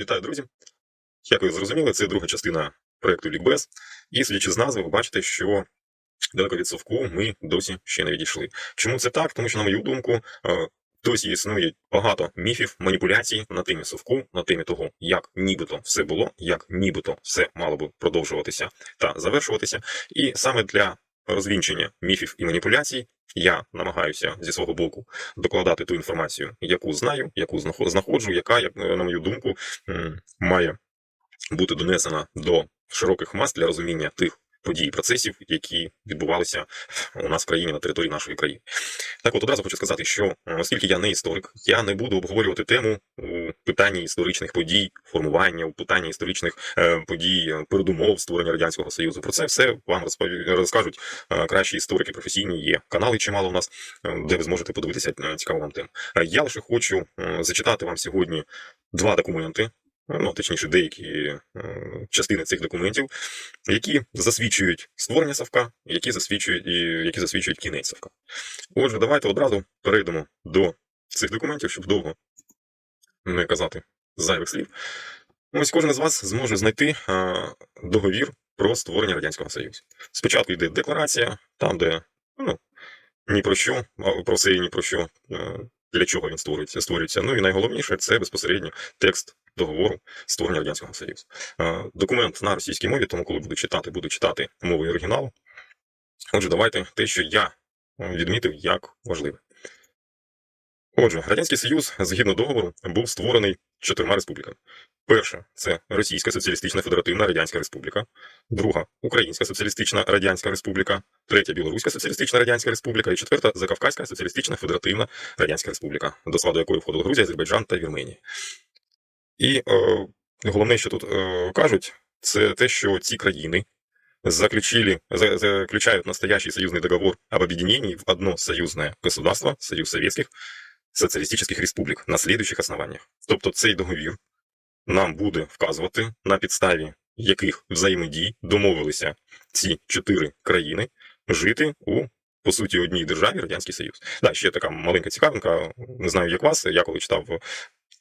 Вітаю, друзі! Як ви зрозуміли, це друга частина проекту Лікбез. І судячи з назви, ви бачите, що далеко від совку ми досі ще не відійшли. Чому це так? Тому що, на мою думку, е, досі існує багато міфів, маніпуляцій на темі совку, на темі того, як нібито все було, як нібито все мало би продовжуватися та завершуватися. І саме для розвінчення міфів і маніпуляцій я намагаюся зі свого боку докладати ту інформацію, яку знаю, яку знахо- знаходжу, яка, як на мою думку, має бути донесена до широких мас для розуміння тих подій і процесів, які відбувалися у нас в країні на території нашої країни. Так, от одразу хочу сказати, що е, оскільки я не історик, я не буду обговорювати тему у питанні історичних подій, формування, у питанні історичних е, подій, е, передумов створення радянського союзу. Про це все вам розкажуть е, кращі історики професійні. Є канали чимало у нас, де ви зможете подивитися цікаву вам тему. Я лише хочу зачитати вам сьогодні два документи. Ну, точніше, деякі частини цих документів, які засвідчують створення Савка, які засвідчують і які засвідчують кінець Савка. Отже, давайте одразу перейдемо до цих документів, щоб довго не казати зайвих слів. Ось кожен із вас зможе знайти договір про створення Радянського Союзу. Спочатку йде декларація, там, де ну, ні про що, про все і ні про що, е, для чого він створюється. створюється. Ну і найголовніше це безпосередньо текст договору створення Радянського Союзу. Документ на російській мові, тому коли буду читати, буду читати мовою оригіналу. Отже, давайте те, що я е, відмітив як важливе. Отже, Радянський Союз, згідно договору, був створений чотирма республіками. Перша це Російська Соціалістична Федеративна Радянська Республіка, друга Українська Соціалістична Радянська Республіка, третя Білоруська Соціалістична Радянська Республіка і четверта Закавказька Соціалістична Федеративна Радянська Республіка, до складу якої входили Грузія, Азербайджан та Вірменія. І е, головне, що тут е, кажуть, це те, що ці країни заключили, за- заключают настоящий союзный договор об объединении в одно союзное государство, Союз Советских Соціалістичних Республік на слідуючих основаннях. Тобто цей договір нам буде вказувати, на підставі яких взаємодій домовилися ці чотири країни жити у по суті одній державі Радянський Союз. Да, ще така маленька цікавинка. Не знаю, як вас. Я коли читав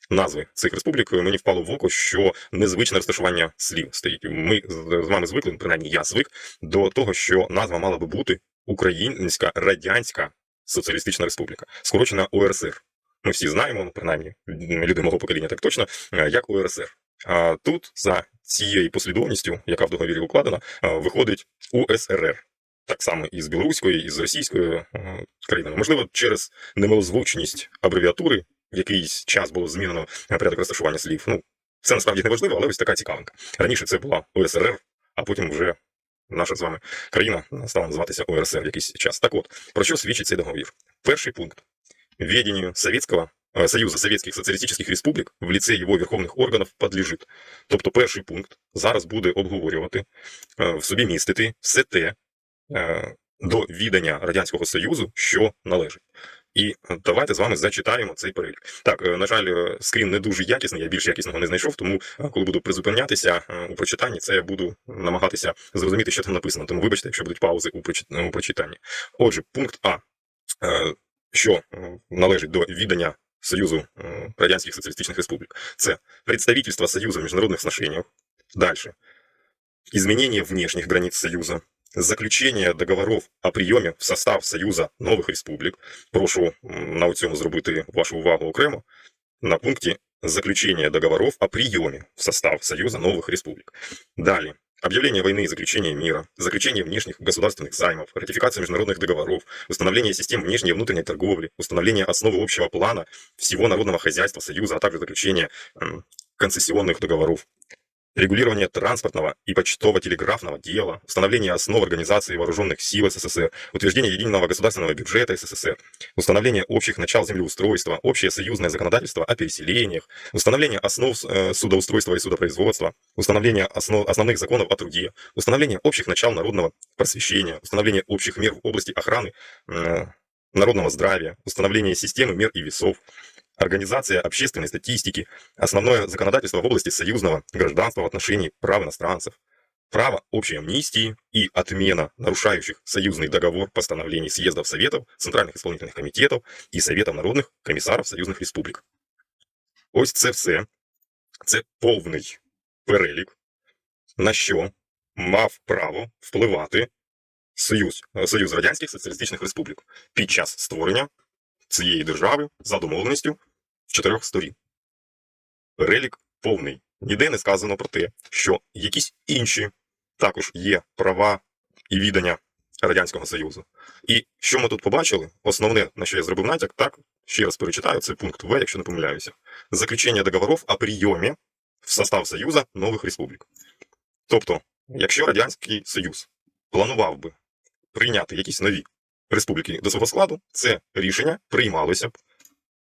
назви цих республік, мені впало в око, що незвичне розташування слів стоїть. Ми з вами звикли, принаймні я звик до того, що назва мала би бути Українська Радянська Соціалістична Республіка, скорочена УРСР. Ми всі знаємо, ну, принаймні люди мого покоління так точно, е, як УРСР. А тут за цією послідовністю, яка в договірі укладена, е, виходить УСРР. Так само і з білоруської, і з російської е, країнами. Можливо, через немилозвучність абревіатури в якийсь час було змінено порядок розташування слів. Ну, це насправді не важливо, але ось така цікавинка. Раніше це була УСРР, а потім вже наша з вами країна стала називатися УРСР в якийсь час. Так от, про що свідчить цей договір? Перший пункт. Ведению Советского э, Союза Советских Соціалістичних Республік в ліце його верховних органів подлежить. Тобто перший пункт зараз буде обговорювати, е, в собі містити все те е, до відання Радянського Союзу, що належить. І е, давайте з вами зачитаємо цей перелік. Так, е, на жаль, е, скрін не дуже якісний, я більш якісного не знайшов, тому коли буду призупинятися у прочитанні, це я буду намагатися зрозуміти, що там написано. Тому вибачте, якщо будуть паузи у прочитанні. Отже, пункт А, що належить до відання Союзу Радянських Соціалістичних Республік. Це представительство Союза в міжнародних сношениях. Дальше. Изменение внешних границ Союза. Заключение договоров о прийомі в состав Союза нових республік. Прошу м, на цьому зробити вашу увагу окремо. На пункті заключение договоров о прийомі в состав Союза новых республик. Далее. Объявление войны и заключение мира, заключение внешних государственных займов, ратификация международных договоров, установление систем внешней и внутренней торговли, установление основы общего плана всего народного хозяйства Союза, а также заключение м, концессионных договоров, регулирование транспортного и почтово-телеграфного дела, установление основ организации вооруженных сил СССР, утверждение единого государственного бюджета СССР, установление общих начал землеустройства, общее союзное законодательство о переселениях, установление основ э, судоустройства и судопроизводства, установление основ, основных законов о труде, установление общих начал народного просвещения, установление общих мер в области охраны э, народного здравия, установление системы мер и весов, организация общественной статистики, основное законодательство в области союзного гражданства в отношении прав иностранцев, право общей амнистии и отмена нарушающих союзный договор постановлений съездов Советов, Центральных исполнительных комитетов и Советов народных комісарів союзних республік. Ось це все. Це повний перелік, на що мав право впливати Союз, е, Союз Радянських Соціалістичних Республік під час створення цієї держави за домовленістю чотирьох сторін. Перелік повний. Ніде не сказано про те, що якісь інші також є права і відання Радянського Союзу. І що ми тут побачили? Основне, на що я зробив натяк, так, ще раз перечитаю, це пункт В, якщо не помиляюся. Заключення договорів о прийомі в состав Союзу нових республік. Тобто, якщо Радянський Союз планував би прийняти якісь нові республіки до свого складу, це рішення приймалося б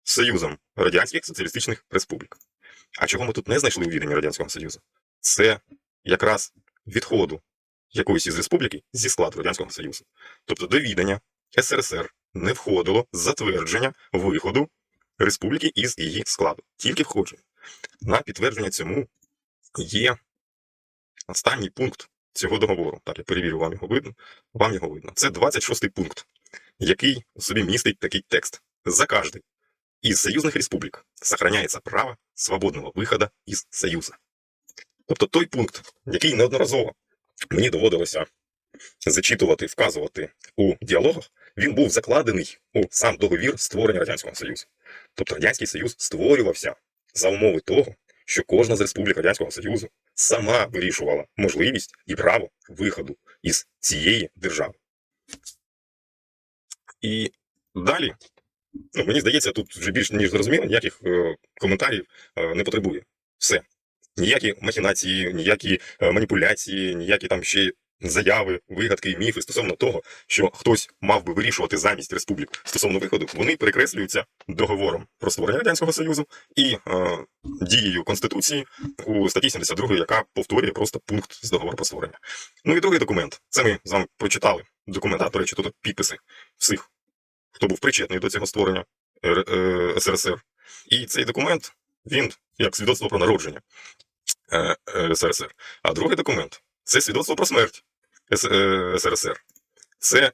Союзом Радянських Соціалістичних Республік. А чого ми тут не знайшли у відданні Радянського Союзу? Це якраз відходу якоїсь із республіки зі складу Радянського Союзу. Тобто до відання СРСР не входило затвердження виходу республіки із її складу, тільки входження. На підтвердження цьому є останній пункт цього договору. Так, я перевірю, вам його видно. Вам його видно. Це 26 пункт, який в собі містить такий текст. За каждый из союзных республик сохраняється право свободного виходу із Союзу. Тобто той пункт, який неодноразово мені доводилося зачитувати, вказувати у діалогах, він був закладений у сам договір створення Радянського Союзу. Тобто Радянський Союз створювався за умови того, що кожна з республік Радянського Союзу сама вирішувала можливість і право виходу із цієї держави. І далі, ну, мені здається, тут вже більш ніж зрозуміло, ніяких е, коментарів е, не потребує. Все. Ніякі махінації, ніякі е, маніпуляції, ніякі там ще заяви, вигадки, міфи стосовно того, що хтось мав би вирішувати замість республік стосовно виходу, вони перекреслюються договором про створення Радянського Союзу і е, дією Конституції у статті 72, яка повторює просто пункт з договору про створення. Ну і другий документ. Це ми з вами прочитали. Документ, а, до речі, тут підписи всіх, хто був причетний до цього створення Р- е, СРСР. І цей документ, він як свідоцтво про народження е, е, СРСР. А другий документ це свідоцтво про смерть е, СРСР. Це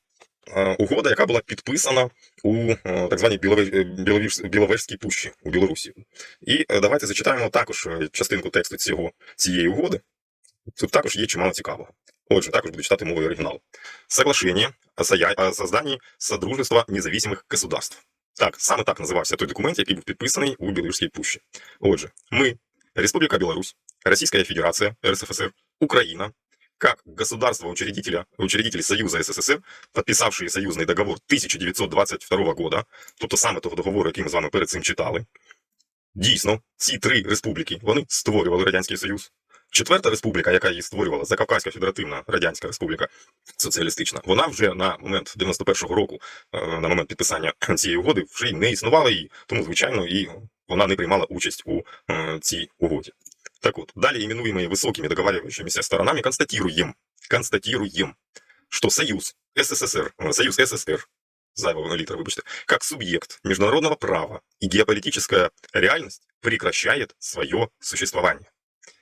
е, угода, яка була підписана у е, так званій Білове- е, Біловежській пущі у Білорусі. І е, давайте зачитаємо також е, частинку тексту цього, цієї угоди. Тут також є чимало цікавого. Отже, також буду читати мовою оригіналу. Соглашение о, создании Содружества независимых государств. Так, саме так називався той документ, який був підписаний у Білорусській пущі. Отже, ми, Республика Беларусь, Российская Федерация, РСФСР, Украина, как государство-учредителя, учредители Союза СССР, подписавшие союзний договор 1922 года, тобто саме того договору, який ми з вами перед цим читали, дійсно, ці три республіки, вони створювали Радянський Союз. Четверта республіка, яка її створювала, Закавказька Федеративна Радянська Республіка Соціалістична, вона вже на момент 91-го року, е, на момент підписання цієї угоди, вже не існувала її, тому, звичайно, і вона не приймала участь у е, цій угоді. Так от, далее именуемые высокими договаривающимися сторонами констатируем, констатируем, что Союз СССР, э, Союз СССР, зайвого литра, выбачьте, как субъект международного права и геополитическая реальность прекращает свое существование.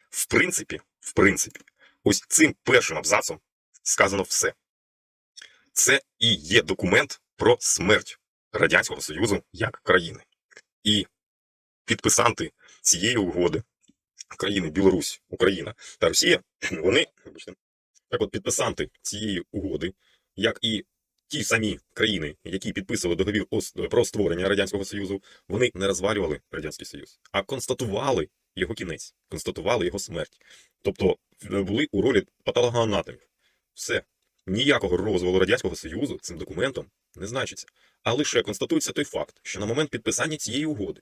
В принципі, в принципі, ось цим першим абзацом сказано все. Це і є документ про смерть Радянського Союзу як країни. І підписанти цієї угоди країни Білорусь, Україна та Росія, вони так от підписанти цієї угоди, як і ті самі країни, які підписували договір про створення Радянського Союзу, вони не розвалювали Радянський Союз, а констатували його кінець, констатували його смерть. Тобто е, були у ролі патологоанатомів. Все. Ніякого розвалу Радянського Союзу цим документом не значиться. А лише констатується той факт, що на момент підписання цієї угоди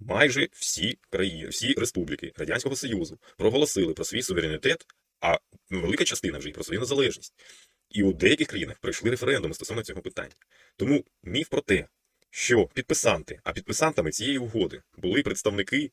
майже всі країни, всі республіки Радянського Союзу проголосили про свій суверенітет, а велика частина вже й про свою незалежність. І у деяких країнах пройшли референдуми стосовно цього питання. Тому міф про те, що підписанти, а підписантами цієї угоди були представники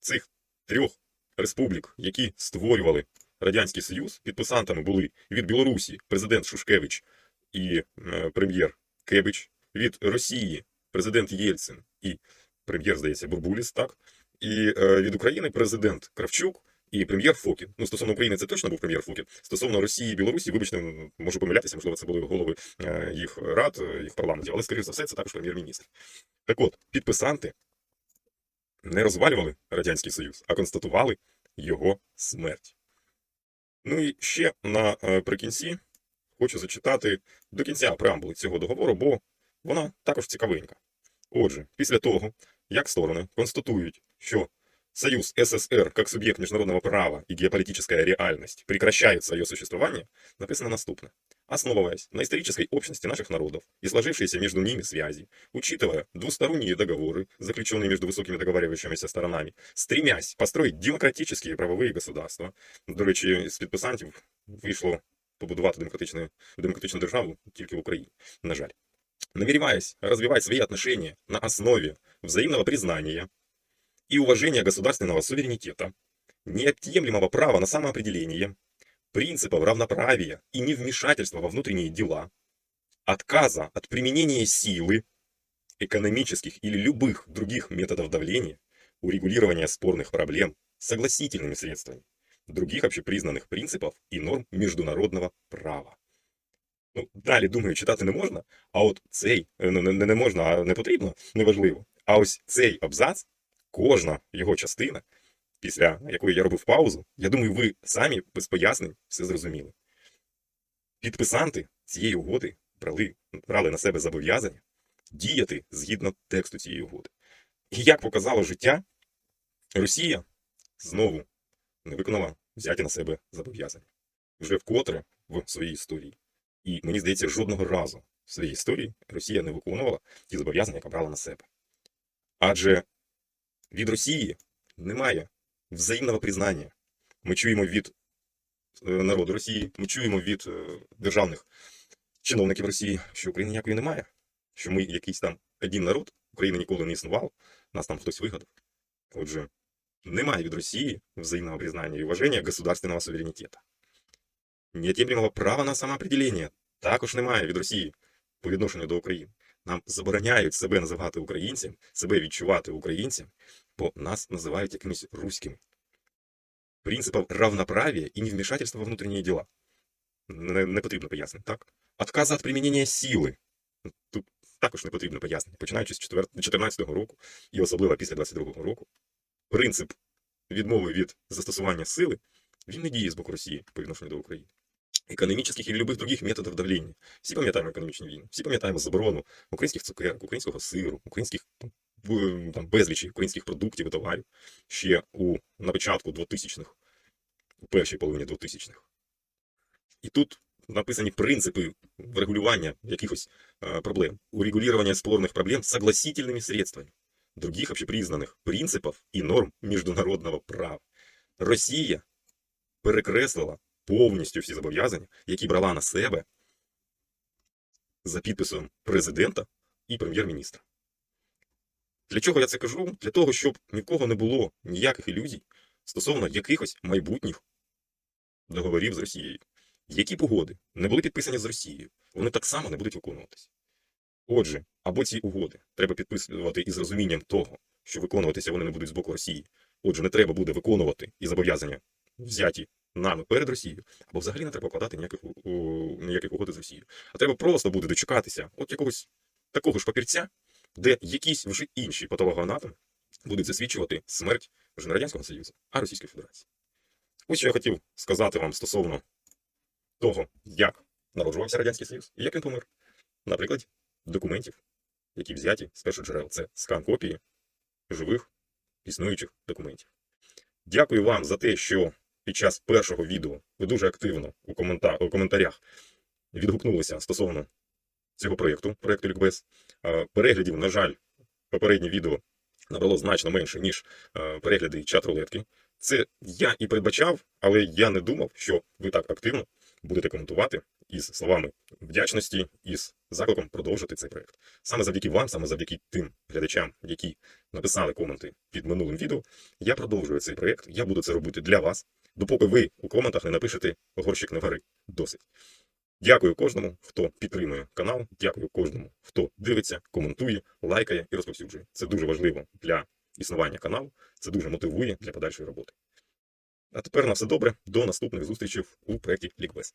цих трьох республік, які створювали Радянський Союз, підписантами були від Білорусі президент Шушкевич і е, прем'єр Кебич, від Росії президент Єльцин і прем'єр, здається, Бурбуліс, так? І е, від України президент Кравчук і прем'єр Фокін. Ну, стосовно України, це точно був прем'єр Фокін. Стосовно Росії і Білорусі, вибачте, можу помилятися, можливо, це були голови е, їх рад, е, їх парламентів, але, скоріш за все, це також прем'єр-міністр. Так от, підписанти не розвалювали Радянський Союз, а констатували його смерть. Ну і ще наприкінці хочу зачитати до кінця преамбули цього договору, бо вона також цікавенька. Отже, після того, як сторони констатують, що Союз СССР как субъект международного права и геополитическая реальность прекращает свое существование, написано наступное. Основываясь на исторической общности наших народов и сложившиеся между ними связи, учитывая двусторонние договоры, заключенные между высокими договаривающимися сторонами, стремясь построить демократические правовые государства, до речі, з підписантів вийшло побудувати демократичну, демократичну державу тільки в Україні, на жаль. Намереваясь развивать свои отношения на основе взаимного признания и уважения государственного суверенитета, неотъемлемого права на самоопределение, принципов равноправия и невмешательства во внутренние дела, отказа от применения силы, экономических или любых других методов давления, урегулирования спорных проблем согласительными средствами, других общепризнанных принципов и норм международного права. Ну, далі, думаю, читати не можна, а от цей е, ну, не, не можна, а не потрібно, неважливо. А ось цей абзац, кожна його частина, після якої я робив паузу, я думаю, ви самі без пояснень все зрозуміли. Підписанти цієї угоди брали, брали на себе зобов'язання діяти згідно тексту цієї угоди. І як показало життя, Росія знову не виконала взяті на себе зобов'язання. Вже вкотре в своїй історії. І мені здається, жодного разу в своїй історії Росія не виконувала ті зобов'язання, яка брала на себе. Адже від Росії немає взаємного признання. Ми чуємо від е, народу Росії, ми чуємо від е, державних чиновників Росії, що України ніякої немає, що ми якийсь там один народ, України ніколи не існувало, нас там хтось вигадав. Отже, немає від Росії взаємного признання і уваження государственного суверенітету. Неотъемлемого права на самоопределення також немає від Росії по відношенню до України. Нам забороняють себе називати українцям, себе відчувати українцям, бо нас називають якимись руськими. Принципів равноправия і невмішательства во внутрішні діла. Не, не потрібно пояснення, так? Отказа від примінення сили. Тут також не потрібно пояснення. Починаючи з 2014 року і особливо після 22 року, принцип відмови від застосування сили він не діє з боку Росії по відношенню до України. Економічних і любих других методів давлення. Всі пам'ятаємо економічні війни, всі пам'ятаємо заборону українських цукерок, українського сиру, українських там, безлічі українських продуктів і товарів ще у на початку 2000-х, у першій половині 2000-х. І тут написані принципи врегулювання якихось е, проблем, урегулювання спорних проблем согласительними средствами других общепризнанных принципів і норм міжнародного права. Росія перекреслила повністю всі зобов'язання, які брала на себе за підписом президента і прем'єр-міністра. Для чого я це кажу? Для того, щоб ні в кого не було ніяких ілюзій стосовно якихось майбутніх договорів з Росією. Які погоди не були підписані з Росією, вони так само не будуть виконуватися. Отже, або ці угоди треба підписувати із розумінням того, що виконуватися вони не будуть з боку Росії. Отже, не треба буде виконувати і зобов'язання взяті нами перед Росією, або взагалі не треба вкладати ніяких, у- ніяких угод з Росією. А треба просто буде дочекатися от якогось такого ж папірця, де якісь вже інші патологоанатоми будуть засвідчувати смерть вже не Радянського Союзу, а Російської Федерації. Ось що я хотів сказати вам стосовно того, як народжувався Радянський Союз і як він помер. Наприклад, документів, які взяті з перших джерел. Це скан копії живих існуючих документів. Дякую вам за те, що під час першого відео ви дуже активно у, комента... у коментарях відгукнулися стосовно цього проєкту, проєкту Лікбез. Переглядів, на жаль, попереднє відео набрало значно менше, ніж перегляди чат рулетки. Це я і передбачав, але я не думав, що ви так активно будете коментувати із словами вдячності, із закликом продовжити цей проєкт. Саме завдяки вам, саме завдяки тим глядачам, які написали коменти під минулим відео, я продовжую цей проєкт. Я буду це робити для вас, допоки ви у коментах не напишете горщик не вари. Досить. Дякую кожному, хто підтримує канал. Дякую кожному, хто дивиться, коментує, лайкає і розповсюджує. Це дуже важливо для існування каналу. Це дуже мотивує для подальшої роботи. А тепер на все добре. До наступних зустрічей у проєкті Лікбез.